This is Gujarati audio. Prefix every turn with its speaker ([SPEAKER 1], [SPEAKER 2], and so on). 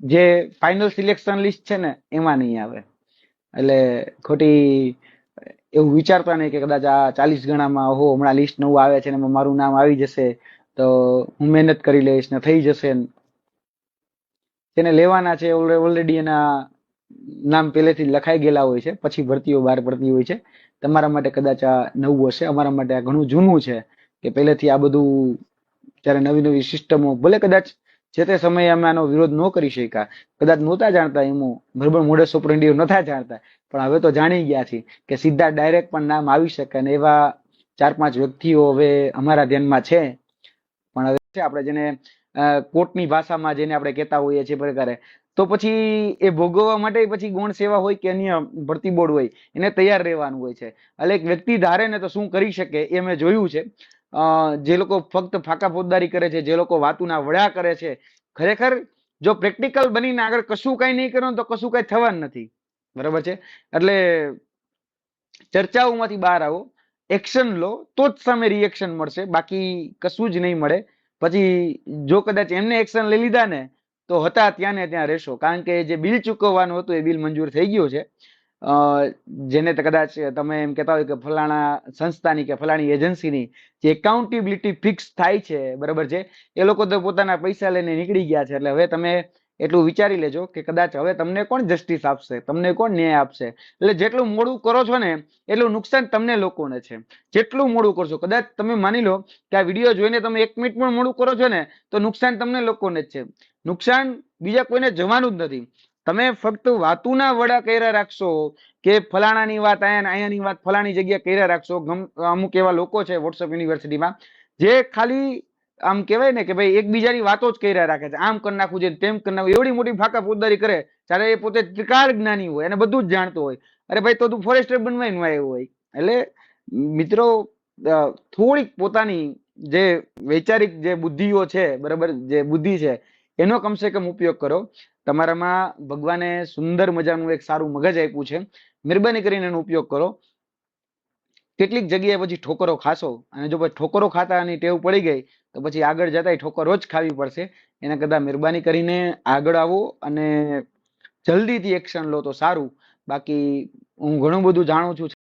[SPEAKER 1] જે ફાઇનલ સિલેક્શન લિસ્ટ છે ને, એમાં નહીં આવે એટલે ખોટી એવું વિચારતા નહીં કે કદાચ આ ચાલીસ ગણામાં હો હમણાં લિસ્ટ નવું આવે છે ને એમાં મારું નામ આવી જશે, તો હું મહેનત કરી લઈશ ને થઈ જશે ને. જેને લેવાના છે ઓલરેડી એના નામ પહેલેથી લખાઈ ગયેલા હોય છે, પછી ભરતીઓ બહાર પડતી હોય છે તમારા માટે કદાચ આ નવું હશે, અમારા માટે આ ઘણું જૂનું છે, કે પહેલેથી આ બધું જ્યારે નવી નવી સિસ્ટમો, ભલે કદાચ જે તે સમયે અમે આનો વિરોધ ન કરી શક્યા. કદાચ નહોતા જાણતા એમો બરોબર મોઢે સોપરંડીઓ નતા જાણતા. પણ હવે તો જાણી ગયા છીએ કે સીધા ડાયરેક્ટ પણ નામ આવી શકે અને એવા ચાર પાંચ વ્યક્તિઓ હવે અમારા ધ્યાનમાં છે. પણ હવે છે આપણે જેને કોર્ટની ભાષામાં જેને આપણે કહેતા હોઈએ છીએ પ્રકારે તો પછી એ ભોગવવા માટે પછી ગૌણ સેવા હોય કે અન્ય ભરતી બોર્ડ હોય, એને તૈયાર રહેવાનું હોય છે. એટલે એક વ્યક્તિ ધારે ને તો શું કરી શકે એ મેં જોયું છે. જે લોકો ફક્ત ફાકા ફોજદારી કરે છે, જે લોકો વાતુના વડા કરે છે, ખરેખર જો પ્રેક્ટિકલ બનીને આગળ કશું કઈ નહીં કરો તો કશું કઈ થવાનું નથી. બરાબર છે? એટલે ચર્ચાઓમાંથી બહાર આવો, એક્શન લો, તો જ સામે રિએક્શન મળશે, બાકી કશું જ નહીં મળે. પછી જો કદાચ એમને એક્શન લઈ લીધા ને, તો હતા ત્યાં ને ત્યાં રહેશો. કારણ કે જે બિલ ચૂકવવાનું હતું એ બિલ મંજૂર થઈ ગયું છે. જેને કદાચ તમે એમ કહેતા હોય કે ફલાણા સંસ્થાની કે ફલાણી એજન્સીની જે એકાઉન્ટેબિલિટી ફિક્સ થાય છે, બરાબર છે? એ લોકો તો પોતાના પૈસા લઈને નીકળી ગયા છે, એટલે હવે તમે એટલું વિચારી લેજો કે કદાચ હવે તમને કોણ જસ્ટિસ આપશે, તમને કોણ ન્યાય આપશે? એટલે જેટલું મોડું કરો છો ને, એટલું નુકસાન તમને લોકોને છે. જેટલું મોડું કરશો, કદાચ તમે માની લો કે આ વીડિયો જોઈને તમે એક મિનિટ પણ મોડું કરો છો ને, તો નુકસાન તમને લોકોને જ છે. નુકસાન બીજા કોઈને જવાનું જ નથી. તમે ફક્ત વાતુના વડા કર્યા રાખશો કે ફલાણાની વાત અહીંયા અહીંયાની વાત ફલાણી જગ્યા કર્યા રાખશો? અમુક એવા લોકો છે વોટ્સઅપ યુનિવર્સિટીમાં, જે ખાલી આમ કહેવાય ને કે ભાઈ એકબીજાની વાતો જ કર્યા રાખે છે. આમ કરી નાખવું છે તેમ કરી નાખવું એવડી મોટી ફાકા ફોજદારી કરે ત્યારે એ પોતે ત્રિકાળ જ્ઞાની હોય અને બધું જ જાણતો હોય. અરે ભાઈ, તો તું ફોરેસ્ટર બનવાય આવ્યો હોય. એટલે મિત્રો થોડીક પોતાની જે વૈચારિક જે બુદ્ધિઓ છે, બરાબર, જે બુદ્ધિ છે એનો કમસે કમ ઉપયોગ કરો. તમારામાં ભગવાને સુંદર મજાનું એક સારું મગજ આપ્યું છે. મહેરબાની કરીને એનો ઉપયોગ કરો. કેટલીક જગ્યાએ પછી ઠોકરો ખાશો અને જો ઠોકરો ખાતા એની ટેવ પડી ગઈ, તો પછી આગળ જતા ઠોકરો જ ખાવી પડશે. એના કરતાં મહેરબાની કરીને આગળ આવો અને જલ્દીથી એક્શન લો તો સારું. બાકી હું ઘણું બધું જાણું છું.